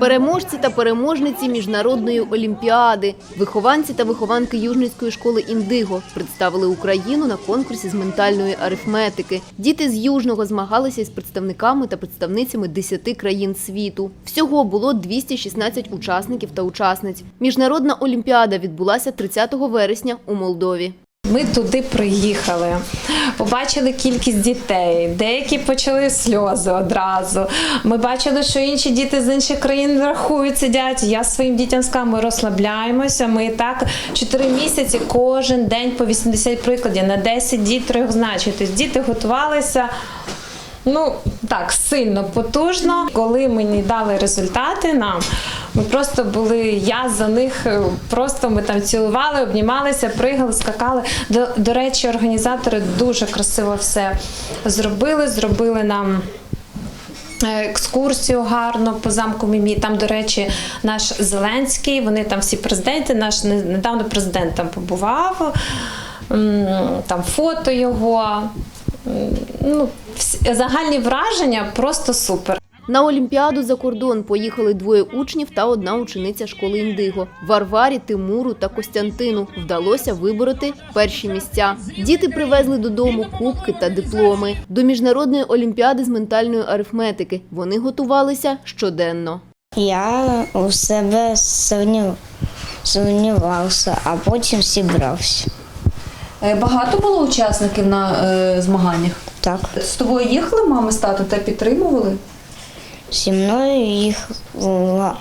Переможці та переможниці міжнародної олімпіади, вихованці та вихованки Южницької школи Індиго представили Україну на конкурсі з ментальної арифметики. Діти з Южного змагалися із представниками та представницями 10 країн світу. Всього було 216 учасників та учасниць. Міжнародна олімпіада відбулася 30 вересня у Молдові. Ми туди приїхали, побачили кількість дітей, деякі почали сльози одразу. Ми бачили, що інші діти з інших країн рахують, сидять. Я своїм дітям сказала, ми розслабляємося. Ми так 4 місяці кожен день по 80 прикладів на 10 діт трьохзначень. Тобто діти готувалися. Ну так, сильно потужно. Коли мені дали результати нам, ми просто були, я за них е, просто ми там цілували, обнімалися, пригали, скакали. До, до речі, організатори дуже красиво все зробили. Зробили нам. е, Екскурсію гарно по замку Мімі. Там, до речі, наш Зеленський, вони там всі президенти, наш недавно президент там побував, там фото його. Ну, загальні враження просто супер. На Олімпіаду за кордон поїхали двоє учнів та одна учениця школи Індиго. Варварі, Тимуру та Костянтину вдалося вибороти перші місця. Діти привезли додому кубки та дипломи. До міжнародної олімпіади з ментальної арифметики вони готувалися щоденно. Я у себе сумнів- сумнівався, а потім зібрався. Е, Багато було учасників на е, змаганнях. Так, З тобою їхали мами з татом та підтримували? Зі мною їхала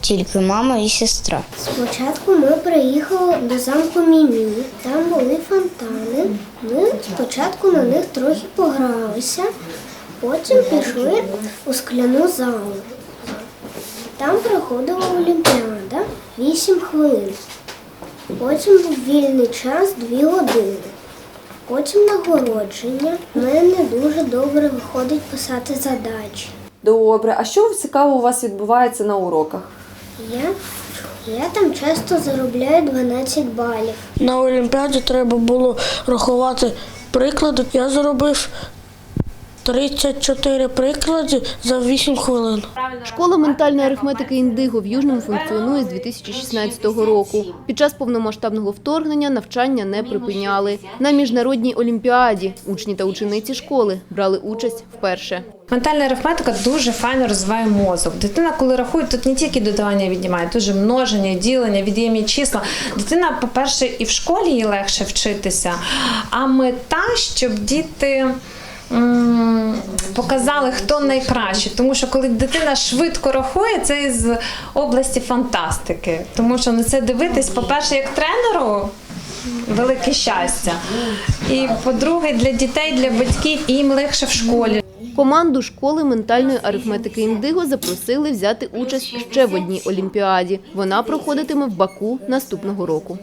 тільки мама і сестра. Спочатку ми приїхали до замку Мімі. Там були фонтани. Ми спочатку на них трохи погралися, потім пішли у скляну залу. Там проходила Олімпіада 8 хвилин. Потім був вільний час 2 години. Потім нагородження. У мене дуже добре виходить писати задачі. Добре. А що цікаво у вас відбувається на уроках? Я, я там часто заробляю 12 балів. На Олімпіаді треба було рахувати приклади. Я зробив 34 приклади за 8 хвилин. Школа ментальної арифметики Індиго в Южному функціонує з 2016 року. Під час повномасштабного вторгнення навчання не припиняли. На міжнародній олімпіаді учні та учениці школи брали участь вперше. Ментальна арифметика дуже файно розвиває мозок. Дитина, коли рахує, тут не тільки додавання і віднімає, тут же множення, ділення, від'ємні числа. Дитина, по-перше, і в школі їй легше вчитися, а мета, щоб діти. Показали, хто найкраще, тому що коли дитина швидко рахує, це із області фантастики. Тому що на це дивитись, по-перше, як тренеру, велике щастя. І по-друге, для дітей, для батьків і їм легше в школі. Команду школи ментальної арифметики Індиго запросили взяти участь ще в одній олімпіаді. Вона проходитиме в Баку наступного року.